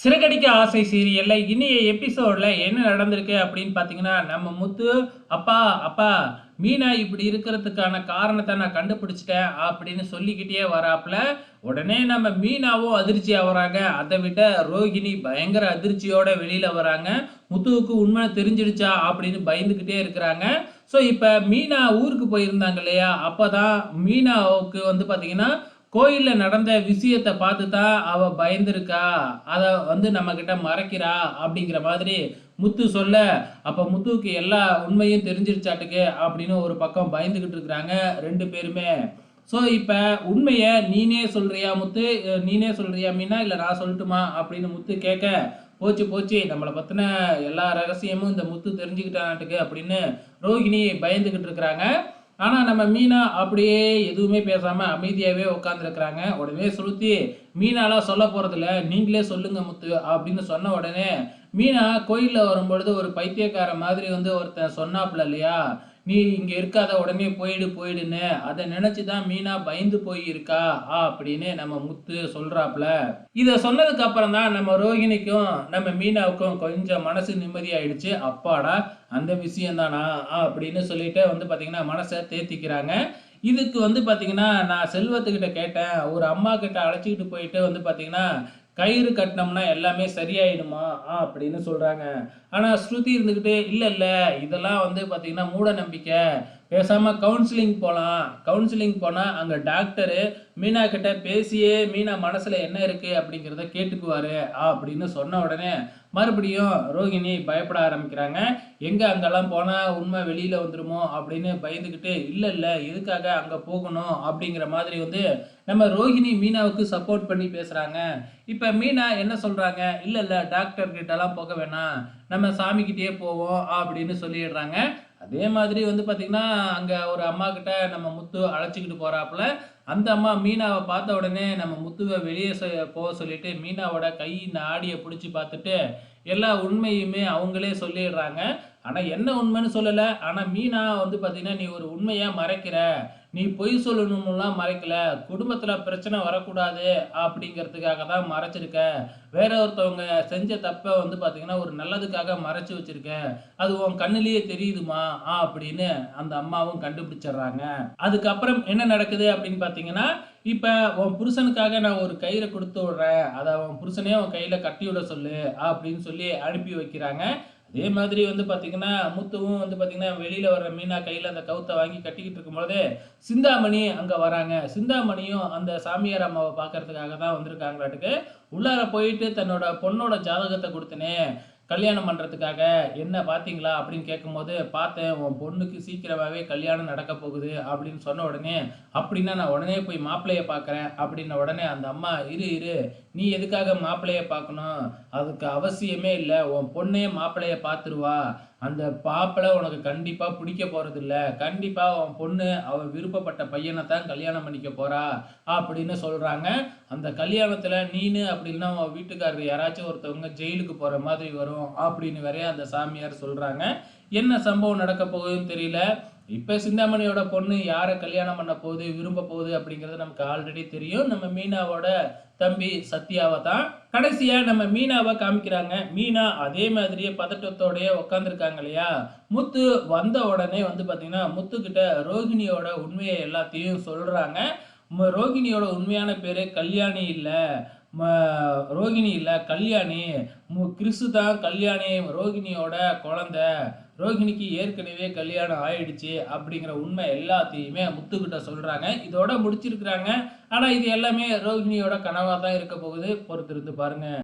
சிறகடிக்க ஆசை சீரியலில் இனிய எபிசோடில் என்ன நடந்திருக்கு அப்படின்னு பார்த்தீங்கன்னா நம்ம முத்து அப்பா அப்பா மீனா இப்படி இருக்கிறதுக்கான காரணத்தை நான் கண்டுபிடிச்சிட்டேன் அப்படின்னு சொல்லிக்கிட்டே வராப்புல உடனே நம்ம மீனாவும் அதிர்ச்சி ஆகுறாங்க. அதை விட ரோஹிணி பயங்கர அதிர்ச்சியோட வெளியில் வராங்க. முத்துவுக்கு உண்மை தெரிஞ்சிடுச்சா அப்படின்னு பயந்துக்கிட்டே இருக்கிறாங்க. ஸோ இப்போ மீனா ஊருக்கு போயிருந்தாங்க இல்லையா? அப்போ தான் மீனாவுக்கு வந்து பார்த்திங்கன்னா கோயிலில் நடந்த விஷயத்தை பார்த்து தான் அவள் பயந்துருக்கா? அதை வந்து நம்மக்கிட்ட மறைக்கிறா? அப்படிங்கிற மாதிரி முத்து சொல்ல அப்போ முத்துவுக்கு எல்லா உண்மையும் தெரிஞ்சிருச்சாட்டுக்கு அப்படின்னு ஒரு பக்கம் பயந்துக்கிட்டு இருக்கிறாங்க ரெண்டு பேருமே. ஸோ இப்போ உண்மையை நீனே சொல்கிறியா முத்து? நீனே சொல்கிறியா மீனா? இல்லை நான் சொல்லட்டுமா? அப்படின்னு முத்து கேட்க போச்சு போச்சு. நம்மளை பற்றின எல்லா ரகசியமும் இந்த முத்து தெரிஞ்சுக்கிட்டானாட்டுக்கு அப்படின்னு ரோஹிணி பயந்துக்கிட்டு இருக்கிறாங்க. ஆனால் நம்ம மீனா அப்படியே எதுவுமே பேசாமல் அமைதியாகவே உட்காந்துருக்குறாங்க உடனே சுருத்தி மீனாலாம் சொல்ல போகிறதில்ல நீங்களே சொல்லுங்க முத்து அப்படின்னு சொன்ன உடனே மீனா கோயிலில் வரும்பொழுது ஒரு பைத்தியக்கார மாதிரி வந்து ஒருத்தன் சொன்னாப்புல இல்லையா? நீ இங்கே இருக்காத உடனே போயிடு போயிடுன்னு. அதை நினச்சி தான் மீனா பயந்து போயிருக்கா ஆ அப்படின்னு நம்ம முத்து சொல்கிறாப்புல இதை சொன்னதுக்கு அப்புறம் தான் நம்ம ரோஹிணிக்கும் நம்ம மீனாவுக்கும் கொஞ்சம் மனசு நிம்மதியாயிடுச்சு. அப்பாடா அந்த விஷயம் தானா அப்படின்னு சொல்லிட்டு வந்து பார்த்தீங்கன்னா மனசை தேத்திக்கிறாங்க. இதுக்கு வந்து பார்த்தீங்கன்னா நான் செல்வத்துக்கிட்ட கேட்டேன். ஒரு அம்மா கிட்ட அழைச்சிக்கிட்டு போயிட்டு வந்து பார்த்தீங்கன்னா கயிறு கட்டினோம்னா எல்லாமே சரியாயிடுமா? அப்படின்னு சொல்கிறாங்க ஆனால் ஸ்ருதி இருந்துக்கிட்டு இல்லை இல்லை இதெல்லாம் வந்து பார்த்தீங்கன்னா மூட நம்பிக்கை. பேசாமல் கவுன்சிலிங் போகலாம் கவுன்சிலிங் போனால் அங்கே டாக்டரு மீனா கிட்ட பேசியே மீனா மனசில் என்ன இருக்குது அப்படிங்கிறத கேட்டுக்குவார் அப்படின்னு சொன்ன உடனே மறுபடியும் ரோகிணி பயப்பட ஆரம்பிக்கிறாங்க. எங்கே அங்கெல்லாம் போனால் உண்மை வெளியில் வந்துடுமோ அப்படின்னு பயந்துக்கிட்டு இல்லை இல்லை எதுக்காக அங்கே போகணும்? அப்படிங்கிற மாதிரி வந்து நம்ம ரோஹிணி மீனாவுக்கு சப்போர்ட் பண்ணி பேசுகிறாங்க இப்போ மீனா என்ன சொல்கிறாங்க இல்லை இல்லை டாக்டர்கிட்டலாம் போக வேணாம். நம்ம சாமிக்கிட்டே போவோம் அப்படின்னு சொல்லிடுறாங்க. அதே மாதிரி வந்து பார்த்திங்கன்னா அங்கே ஒரு அம்மா கிட்ட நம்ம முத்து அழைச்சிக்கிட்டு போகிறாப்புல அந்த அம்மா மீனாவை பார்த்த உடனே நம்ம முத்துவை வெளியே போக சொல்லிட்டு மீனாவோட கை நாடியை பிடிச்சி பார்த்துட்டு எல்லா உண்மையுமே அவங்களே சொல்லிடுறாங்க. ஆனால் என்ன உண்மைன்னு சொல்லலை. ஆனால் மீனா வந்து பார்த்தீங்கன்னா நீ ஒரு உண்மையாக மறைக்கிற. நீ பொய் சொல்லணும்லாம் மறைக்கல. குடும்பத்தில் பிரச்சனை வரக்கூடாது அப்படிங்கிறதுக்காக தான் மறைச்சிருக்க. வேற ஒருத்தவங்க செஞ்ச தப்பை வந்து பார்த்தீங்கன்னா ஒரு நல்லதுக்காக மறைச்சு வச்சிருக்க. அது உன் கண்ணிலேயே தெரியுதுமா? ஆ அப்படின்னு அந்த அம்மாவும் கண்டுபிடிச்சிடுறாங்க. அதுக்கப்புறம் என்ன நடக்குது அப்படின்னு பார்த்தீங்கன்னா இப்போ உன் புருஷனுக்காக நான் ஒரு கயிறை கொடுத்து விடுறேன். அதை உன் புருஷனே உன் கையில் கட்டி விட சொல்லு அப்படின்னு சொல்லி அனுப்பி வைக்கிறாங்க. அதே மாதிரி வந்து பார்த்தீங்கன்னா முத்துவும் வந்து பார்த்தீங்கன்னா வெளியில் வர்ற மீனா கையில் அந்த கவுத்தை வாங்கி கட்டிக்கிட்டு இருக்கும்போதே சிந்தாமணி அங்கே வராங்க. சிந்தாமணியும் அந்த சாமியார் அம்மாவை பார்க்கறதுக்காக தான் வந்திருக்காங்களாட்டுக்கு உள்ளார போயிட்டு தன்னோட பொண்ணோட ஜாதகத்தை கொடுத்தனே கல்யாணம் பண்ணுறதுக்காக என்ன பார்த்தீங்களா அப்படின்னு கேட்கும்போது பார்த்தேன் உன் பொண்ணுக்கு சீக்கிரமாகவே கல்யாணம் நடக்க போகுது அப்படின்னு சொன்ன உடனே அப்படின்னா நான் உடனே போய் மாப்பிள்ளையை பார்க்குறேன் அப்படின்ன உடனே அந்த அம்மா இரு இரு நீ எதுக்காக மாப்பிள்ளையை பார்க்கணும்? அதுக்கு அவசியமே இல்லை. உன் பொண்ணே மாப்பிள்ளையை பார்த்துருவா. அந்த மாப்பிள்ளை உனக்கு கண்டிப்பாக பிடிக்க போகிறதில்ல கண்டிப்பாக உன் பொண்ணு அவள் விருப்பப்பட்ட பையனை தான் கல்யாணம் பண்ணிக்க போகிறா அப்படின்னு சொல்கிறாங்க அந்த கல்யாணத்தில் நீனு அப்படின்னா உன் வீட்டுக்காரர் யாராச்சும் ஒருத்தவங்க ஜெயிலுக்கு போகிற மாதிரி வரும் அப்படின்னு வரைய அந்த சாமியார் சொல்கிறாங்க என்ன சம்பவம் நடக்க போகுதுன்னு தெரியல. இப்போ சிந்தாமணியோட பொண்ணு யாரை கல்யாணம் பண்ண போகுது விரும்ப போகுது அப்படிங்கிறது நமக்கு ஆல்ரெடி தெரியும். நம்ம மீனாவோட தம்பி சத்யாவை தான் கடைசியாக நம்ம மீனாவை காமிக்கிறாங்க. மீனா அதே மாதிரியே பதட்டத்தோடையே உட்காந்துருக்காங்க இல்லையா? முத்து வந்த உடனே வந்து பார்த்திங்கன்னா முத்துக்கிட்ட ரோகிணியோட உண்மையை எல்லாத்தையும் சொல்கிறாங்க ரோகிணியோட உண்மையான பேர் கல்யாணி இல்லை. ரோகிணி இல்லை கல்யாணி. மு- கிறிஸு தான் கல்யாணி ரோகிணியோட குழந்தை. ரோகிணிக்கு ஏற்கனவே கல்யாணம் ஆயிடுச்சு அப்படிங்கிற உண்மை எல்லாத்தையுமே முத்துக்கிட்ட சொல்கிறாங்க இதோட முடிச்சிருக்கிறாங்க. ஆனால் இது எல்லாமே ரோகிணியோட கனவாக தான் இருக்க போகுது. பொறுத்திருந்து பாருங்கள்